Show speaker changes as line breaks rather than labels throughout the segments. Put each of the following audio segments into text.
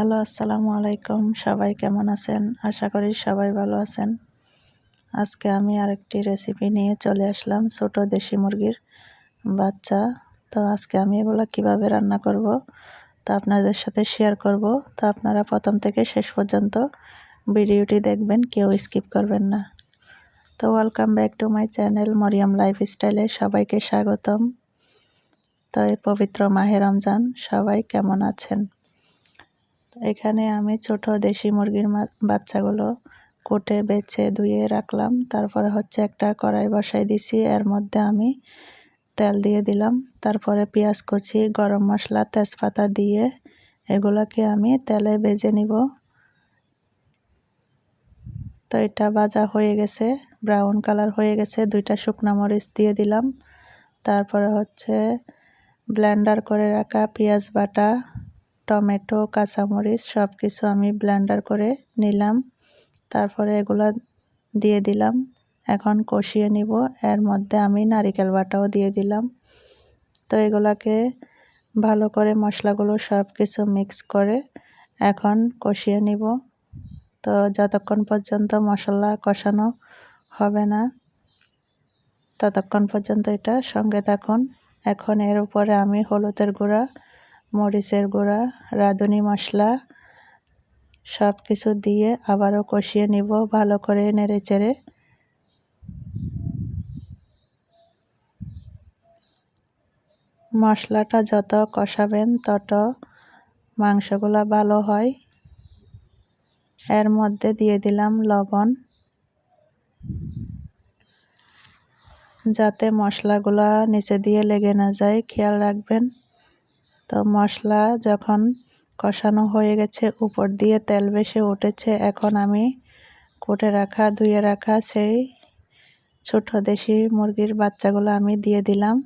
Hello, আসসালামু আলাইকুম। সবাই কেমন আছেন? আশা করি সবাই ভালো আছেন। আজকে আমি আরেকটি রেসিপি নিয়ে চলে আসলাম ছোট দেশি মুরগির বাচ্চা। তো আজকে আমি এগুলো কীভাবে রান্না করব তা আপনাদের সাথে শেয়ার করব। তো আপনারা প্রথম থেকে শেষ পর্যন্ত ভিডিওটি দেখবেন, কেউ স্কিপ করবেন না। তো welcome back to my channel Mariyam লাইফস্টাইলে সবাইকে স্বাগতম। তো এই পবিত্র মাহে রমজান, সবাই কেমন আছেন? এখানে আমি ছোট দেশি মুরগির বাচ্চাগুলো কুটে বেছে ধুয়ে রাখলাম। তারপরে হচ্ছে একটা কড়াই বসাই দিছি। এর মধ্যে আমি তেল দিয়ে দিলাম। তারপরে পেঁয়াজ কুচি, গরম মশলা, তেজপাতা দিয়ে এগুলোকে আমি তেলে বেজে নিব। তো এটা ভাজা হয়ে গেছে, ব্রাউন কালার হয়ে গেছে। দুইটা শুকনো মরিচ দিয়ে দিলাম। তারপরে হচ্ছে ব্লেন্ডার করে রাখা পেঁয়াজ বাটা টমেটো, কাঁচামরিচ সব কিছু আমি ব্লেন্ডার করে নিলাম। তারপরে এগুলো দিয়ে দিলাম। এখন কষিয়ে নিব। এর মধ্যে আমি নারিকেল বাটাও দিয়ে দিলাম। তো এগুলাকে ভালো করে মশলাগুলো সব কিছু মিক্স করে এখন কষিয়ে নিব। তো যতক্ষণ পর্যন্ত মশলা কষানো হবে না, ততক্ষণ পর্যন্ত এটা সঙ্গে থাকুন। এখন এর উপরে আমি হলুদের গুঁড়া মরিচের গুঁড়া, রাঁধুনি মশলা সব কিছু দিয়ে আবারও কষিয়ে নিব ভালো করে নেড়ে চেড়ে মশলাটা যত কষাবেন তত মাংসগুলো ভালো হয়। এর মধ্যে দিয়ে দিলাম লবণ। যাতে মশলাগুলা নিচে দিয়ে লেগে না যায়, খেয়াল রাখবেন। তো মশলা যখন কষানো হয়ে গেছে, উপর দিয়ে তেল বেশি উঠেছে, এখন আমি কোটে রাখা, ধুয়ে রাখা সেই ছোট দেশি মুরগির বাচ্চাগুলো আমি দিয়ে দিলাম।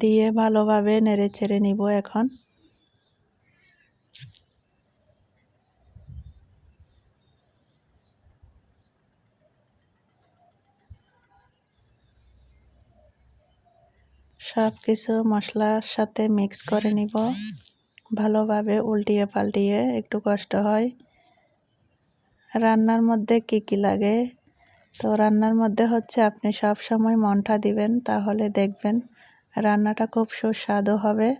দিয়ে ভালোভাবে নেড়ে চেড়ে নিব এখন। সব কিছু মশলার সাথে মিক্স করে নিব। ভালোভাবে উল্টিয়ে পাল্টিয়ে একটু কষ্ট হয়। রান্নার মধ্যে কি কি লাগে? তো রান্নার মধ্যে হচ্ছে আপনি সব সময় মনটা দিবেন, তাহলে দেখবেন রান্নাটা খুব সুস্বাদু হবে।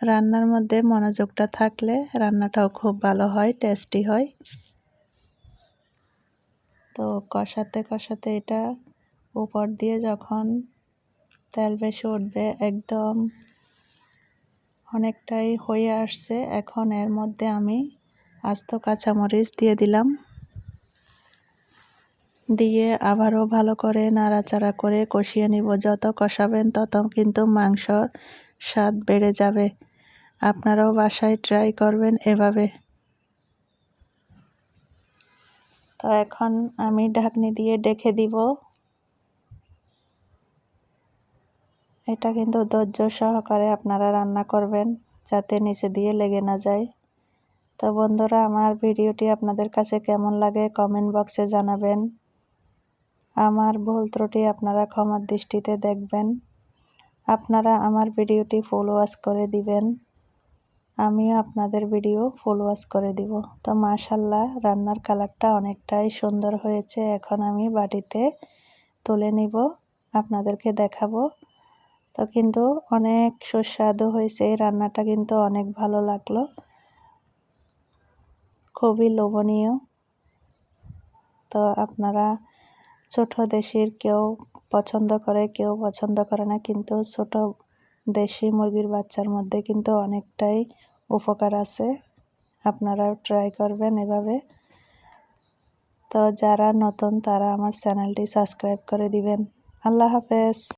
রান্নার মধ্যে মনোযোগটা থাকলে রান্নাটাও খুব ভালো হয়, টেস্টি হয়। তো কষাতে কষাতে এটা উপর দিয়ে যখন তেল বেশি উঠবে, একদম অনেকটাই হয়ে আসছে। এখন এর মধ্যে আমি আস্ত কাঁচামরিচ দিয়ে দিলাম। দিয়ে আবারও ভালো করে নাড়াচাড়া করে কষিয়ে নিব। যত কষাবেন তত কিন্তু মাংসর স্বাদ বেড়ে যাবে। আপনারাও বাসায় ট্রাই করবেন এভাবে। তো এখন আমি ঢাকনি দিয়ে ডেকে দিব। এটা কিন্তু ধৈর্য সহকারে আপনারা রান্না করবেন, যাতে নিচে দিয়ে লেগে না যায়। তো বন্ধুরা, আমার ভিডিওটি আপনাদের কাছে কেমন লাগে কমেন্ট বক্সে জানাবেন। আমার ভুল ত্রুটি আপনারা ক্ষমার দৃষ্টিতে দেখবেন। আপনারা আমার ভিডিওটি ফুল ওয়াশ করে দিবেন। আমিও আপনাদের ভিডিও ফুল ওয়াশ করে দিব। তো মাশাল্লাহ, রান্নার কালারটা অনেকটাই সুন্দর হয়েছে। এখন আমি বাটিতে তুলে নিব, আপনাদেরকে দেখাবো। তো কিন্তু অনেক সুস্বাদু হয়েছে। এই রান্নাটা কিন্তু অনেক ভালো লাগল। খুবই লোভনীয়। তো আপনারা ছোট দেশির কেউ পছন্দ করে, কেউ পছন্দ করে না, কিন্তু ছোট দেশি মুরগির বাচ্চার মধ্যে কিন্তু অনেকটাই উপকার আছে। আপনারাও ট্রাই করবেন এভাবে। তো যারা নতুন, তারা আমার চ্যানেলটি সাবস্ক্রাইব করে দিবেন। আল্লাহ হাফেজ।